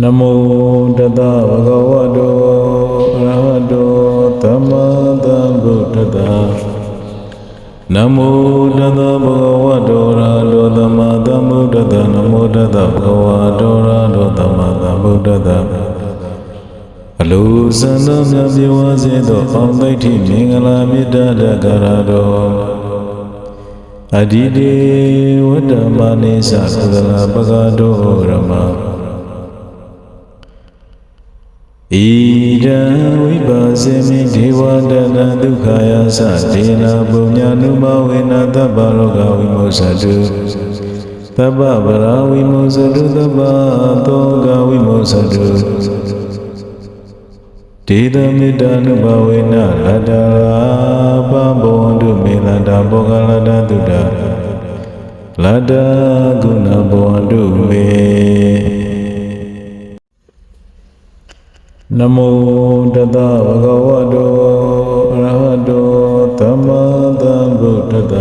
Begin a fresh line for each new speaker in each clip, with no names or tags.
နမောတတဗုဒ္ဓဝတ္တောအရဟတောသမ္မာသမ္ဗုဒ္ဓတ္တနမောတတဗုဒ္ဓဝတ္တောရာလောသမ္မာသမ္ဗုဒ္ဓတ္တနမောတတဗုဒ္ဓဝတ္တောရာလောသမ္မာသမ္ဗုဒ္ဓတ္တအလိုစံတော်မြတ်ပြေဝစေသောအောင်သိဋ္ဌိမင်္ဂလာမေတ္တာတက္ကရာတော်အဒီတေဝတ္တမနိသသလပကတောရမ ဣဒံဝိပါစေမိဒေဝတနဒုက္ခယာသဒေနာပုည ानु မဝေနသဗ္ဗလောကဝိမုသတုသဗ္ဗဗရာဝိမုသတုသဗ္ဗသောကဝိမုသတုဒေသမေတ္တာနုဘဝေနလတ္တာပဘောဝန္တုမေလတ္တာဘောဂလတ္တတုတ္တလတ္တာဂုဏဘောဝန္တုမေ နမောတတဗုဒ္ဓဝတ္တောအရဟတောသမ္မာသမ္ဗုဒ္ဓတ္တ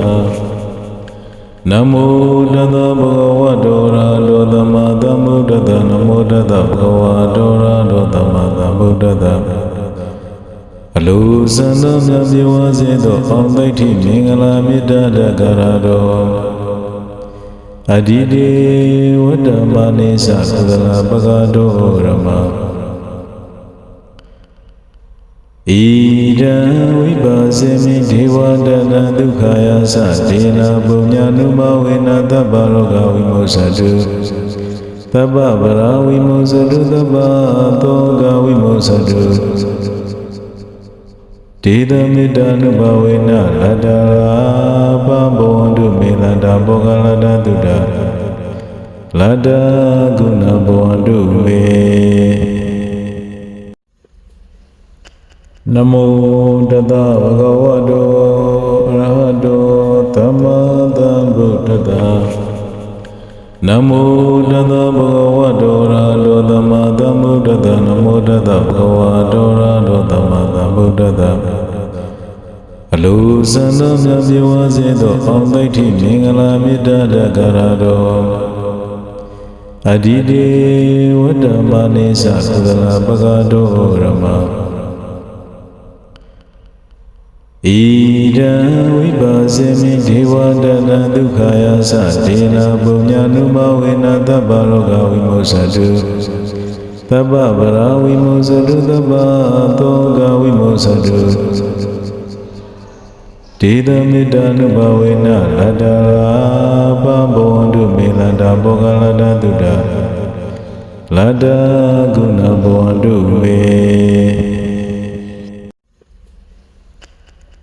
နမောတတဗုဒ္ဓဝတ္တောရာလောသမ္မာသမ္ဗုဒ္ဓတ္တနမောတတဗုဒ္ဓဝတ္တောရာလောသမ္မာသမ္ဗုဒ္ဓတ္တအလိုစံတော်မြတ်ပြေဝစေသောအောင်သိဋ္ဌိမင်္ဂလာမေတ္တာတက္ကရာတော်အဒီတေဝတ္တမနိသသလပကတောရမ ဣဒံဝိပါစေမိဒေဝတနဒုက္ခယာသဒေနာပုည ानु မဝေနသဗ္ဗလောကဝိမုသတုသဗ္ဗဗရာဝိမုသတုသဗ္ဗသောကဝိမုသတုဒေသမေတ္တာနုဘဝေနလတ္တာပဘောဝန္တုမေလတ္တာဘောဂလတ္တတုတ္တလတ္တာဂုဏဘောဝန္တုမေ နမောတတဗုဒ္ဓဝတ္တောအရဟတောသမ္မာသမ္ဗုဒ္ဓတ္တနမောတတဗုဒ္ဓဝတ္တောရာလောသမ္မာသမ္ဗုဒ္ဓတ္တနမောတတဗုဒ္ဓဝတ္တောရာလောသမ္မာသမ္ဗုဒ္ဓတ္တအလိုစံတော်မြတ်ပြေဝစေသောအောင်သိဋ္ဌိမင်္ဂလာမေတ္တာတက္ကရာတော်အဒီတေဝတ္တမနိသသလပကတောရမ ဣဒံဝိပါစေမိဒေဝတနဒုက္ခယာသဒေနာပုည ानु မဝေနသဗ္ဗလောကဝိမုသတုသဗ္ဗဗရာဝိမုသတုသဗ္ဗသောကဝိမုသတုဒေသမေတ္တာနုဘဝေနလတ္တာပဘောဝန္တုမေလတ္တာဘောဂလတ္တတုတ္တလတ္တာဂုဏဘောဝန္တုမေ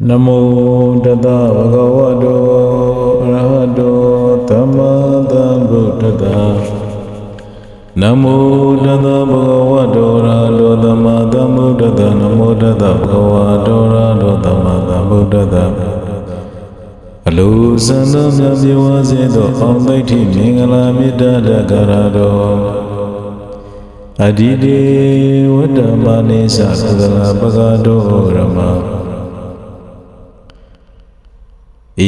နမောတတဗုဒ္ဓဝတ္တောအရဟတောသမ္မာသမ္ဗုဒ္ဓတ္တနမောတတဗုဒ္ဓဝတ္တောရာလောသမ္မာသမ္ဗုဒ္ဓတ္တနမောတတဗုဒ္ဓဝတ္တောရာလောသမ္မာသမ္ဗုဒ္ဓတ္တအလိုစံတော်မြတ်ပြေဝစေသောအောင်သိဋ္ဌိမင်္ဂလာမေတ္တာတက္ကရာတော်အဒီတေဝတ္တမနိသသလပကတောရမ ဣ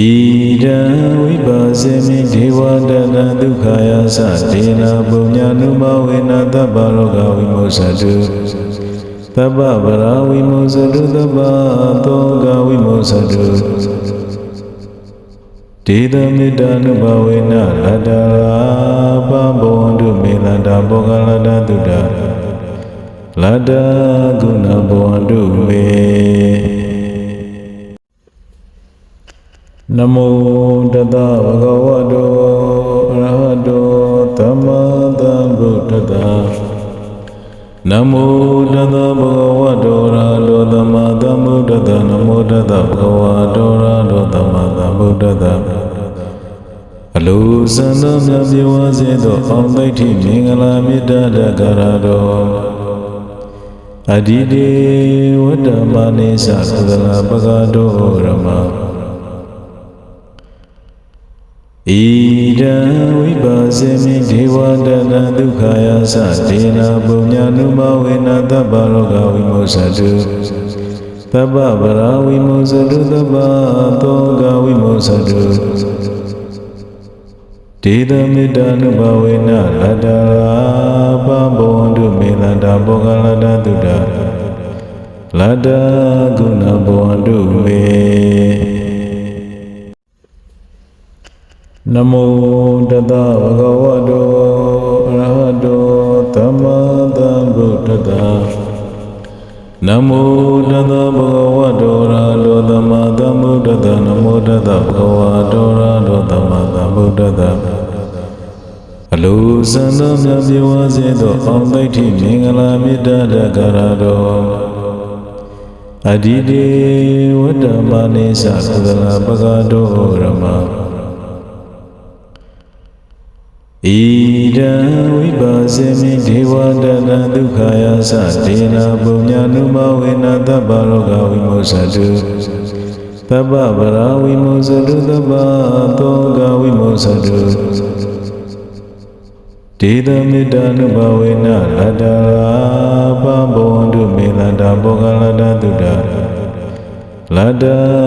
ဒံဝိပါစေမိဒေဝတနဒုက္ခယာသဒေနာပုည ानु မဝေနသဗ္ဗလောကဝိမုသတုသဗ္ဗဗရာဝိမုသတုသဗ္ဗသောကဝိမုသတုဒေသမေတ္တာနုဘဝေနလတ္တာပဘောဝန္တုမေလတ္တာဘောဂလတ္တတုတ္တလတ္တာဂုဏဘောဝန္တုမေ နမောတတဗုဒ္ဓဝတ္တောအရဟတောသမ္မာသမ္ဗုဒ္ဓတ္တနမောတတဗုဒ္ဓဝတ္တောရာလောသမ္မာသမ္ဗုဒ္ဓတ္တနမောတတဗုဒ္ဓဝတ္တောရာလောသမ္မာသမ္ဗုဒ္ဓတ္တအလိုစံတော်မြတ်ပြေဝစေသောအောင်သိဋ္ဌိမင်္ဂလာမေတ္တာတက္ကရာတော်အဒီတေဝတ္တမနိသသလပကတောရမ ဣဒံဝိပါစေမိဒေဝတတံဒုက္ခယာသဒေနာပုညနုမဝေနတပ္ပရောဂဝိမုစတုသဗ္ဗဗရာဝိမုစတုသဗ္ဗသောဂဝိမုစတုဒေသမေတ္တာနုဘဝေနလတ္တာပဘောန္တုမေလန္တာဘောဂလတ္တသုတ္တလတ္တာဂုဏဘောန္တုမေ နမောတတဗုဒ္ဓဝတ္တောအရဟတောသမ္မာသမ္ဗုဒ္ဓတ္တနမောတတဗုဒ္ဓဝတ္တောရာလောသမ္မာသမ္ဗုဒ္ဓတ္တနမောတတဗုဒ္ဓဝတ္တောရာလောသမ္မာသမ္ဗုဒ္ဓတ္တအလိုစံတော်မြတ်ပြေဝစေသောအောင်သိဋ္ဌိမင်္ဂလာမေတ္တာတက္ကရာတော်အဒီတေဝတ္တမနိသသဒနာပကတောရမ ဣဒံဝိပါစေမိဒေဝတတဒုက္ခယာသဒေနာပုည ानु မဝေနတဗ္ဗရောဂဝိမောသတုသဗ္ဗဗရာဝိမောသတုသဗ္ဗသောဂဝိမောသတုဒေသမေတ္တာနုဘဝေနလတ္တရာပဘောန္တုမေလတ္တဘောဂလတ္တတုဒ္ဒလတ္တဂုဏဘောန္တုမေ